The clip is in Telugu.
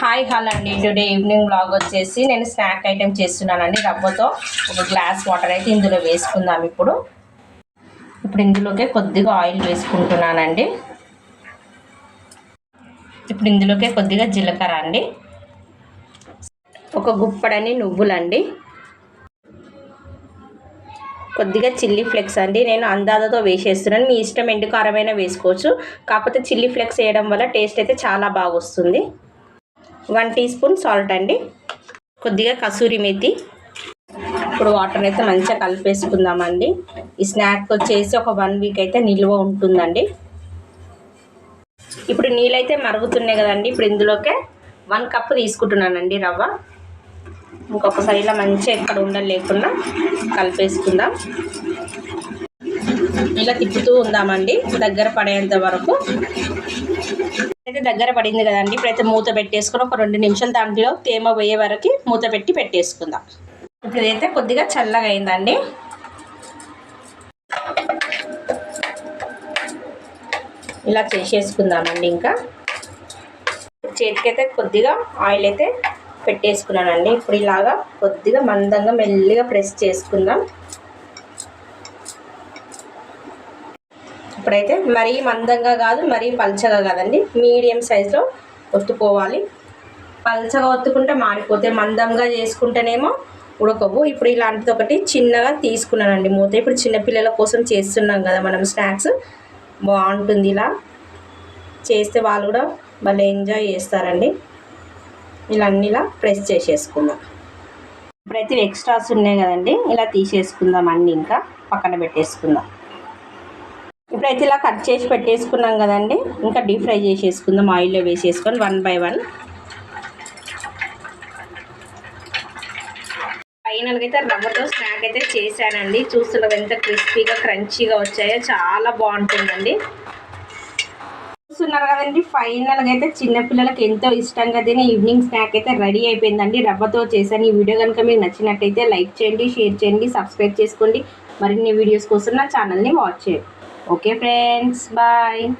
హాయ్ హలో అండి. టుడే ఈవినింగ్ బ్లాగ్ వచ్చేసి నేను స్నాక్ ఐటెం చేస్తున్నానండి రవ్వతో. ఒక గ్లాస్ వాటర్ అయితే ఇందులో వేసుకుందాం ఇప్పుడు. ఇప్పుడు ఇందులోకే కొద్దిగా ఆయిల్ వేసుకుంటున్నానండి. ఇప్పుడు ఇందులోకే కొద్దిగా జీలకర్ర అండి. ఒక గుప్పడని నువ్వులండి. కొద్దిగా చిల్లీ ఫ్లెక్స్ అండి. నేను అందాజతో వేసేస్తున్నాను. మీ ఇష్టం ఎండు కారమైనా వేసుకోవచ్చు. కాకపోతే చిల్లీ ఫ్లెక్స్ వేయడం వల్ల టేస్ట్ అయితే చాలా బాగా వస్తుంది. వన్ టీ స్పూన్ సాల్ట్ అండి. కొద్దిగా కసూరి మేతి. ఇప్పుడు వాటర్ అయితే మంచిగా కలిపేసుకుందామండి. ఈ స్నాక్ వచ్చేసి ఒక వన్ వీక్ అయితే నిల్వ ఉంటుందండి. ఇప్పుడు నీళ్ళైతే మరుగుతున్నాయి కదండి. ఇప్పుడు ఇందులోకే వన్ కప్ తీసుకుంటున్నానండి రవ్వ. ఇంకొకసారి ఇలా మంచిగా ఎక్కడ ఉండలేకుండా కలిపేసుకుందాం. ఇలా తిప్పుతూ ఉందామండి దగ్గర పడేంత వరకు. అయితే దగ్గర పడింది కదండి ఇప్పుడైతే మూత పెట్టేసుకుని ఒక రెండు నిమిషాలు దాంట్లో తేమ పోయే వరకు మూత పెట్టి పెట్టేసుకుందాం. ఇప్పుడు ఇదైతే కొద్దిగా చల్లగా అయిందండి. ఇలా చేసేసుకుందామండి ఇంకా. చేతికైతే కొద్దిగా ఆయిల్ అయితే పెట్టేసుకున్నానండి. ఇప్పుడు ఇలాగా కొద్దిగా మందంగా మెల్లిగా ప్రెస్ చేసుకుందాం. ఇప్పుడైతే మరీ మందంగా కాదు మరీ పల్చగా కాదండి. మీడియం సైజులో ఒత్తుకోవాలి. పల్చగా ఒత్తుకుంటే మాడిపోతే మందంగా చేసుకుంటేనేమో ఉడకవు. ఇప్పుడు ఇలాంటిది ఒకటి చిన్నగా తీసుకున్నానండి మూత. ఇప్పుడు చిన్నపిల్లల కోసం చేస్తున్నాం కదా మనం స్నాక్స్ బాగుంటుంది ఇలా. చేస్తే వాళ్ళు కూడా భలే ఎంజాయ్ చేస్తారండి. ఇలా అన్నిలా ప్రెస్ చేసేసుకుందాం. ఇప్పుడైతే ఎక్స్ట్రాస్ ఉన్నాయి కదండి. ఇలా తీసేసుకుందాం అన్నీ ఇంకా. పక్కన పెట్టేసుకుందాం. ఇప్పుడైతే ఇలా కట్ చేసి పెట్టేసుకున్నాం కదండి. ఇంకా డీప్ ఫ్రై చేసేసుకుందాం. ఆయిల్లో వేసేసుకొని వన్ బై వన్. ఫైనల్గా అయితే రవ్వతో స్నాక్ అయితే చేశానండి. చూస్తున్నది ఎంత క్రిస్పీగా క్రంచీగా వచ్చాయో చాలా బాగుంటుందండి. చూస్తున్నారు కదండి ఫైనల్గా అయితే చిన్నపిల్లలకి ఎంతో ఇష్టంగా తినే ఈవినింగ్ స్నాక్ అయితే రెడీ అయిపోయిందండి. రవ్వతో చేశాను. ఈ వీడియో కనుక మీకు నచ్చినట్టయితే లైక్ చేయండి షేర్ చేయండి సబ్స్క్రైబ్ చేసుకోండి. మరిన్ని వీడియోస్ కోసం నా ఛానల్ని వాచ్ చేయండి. Okay, friends. Bye.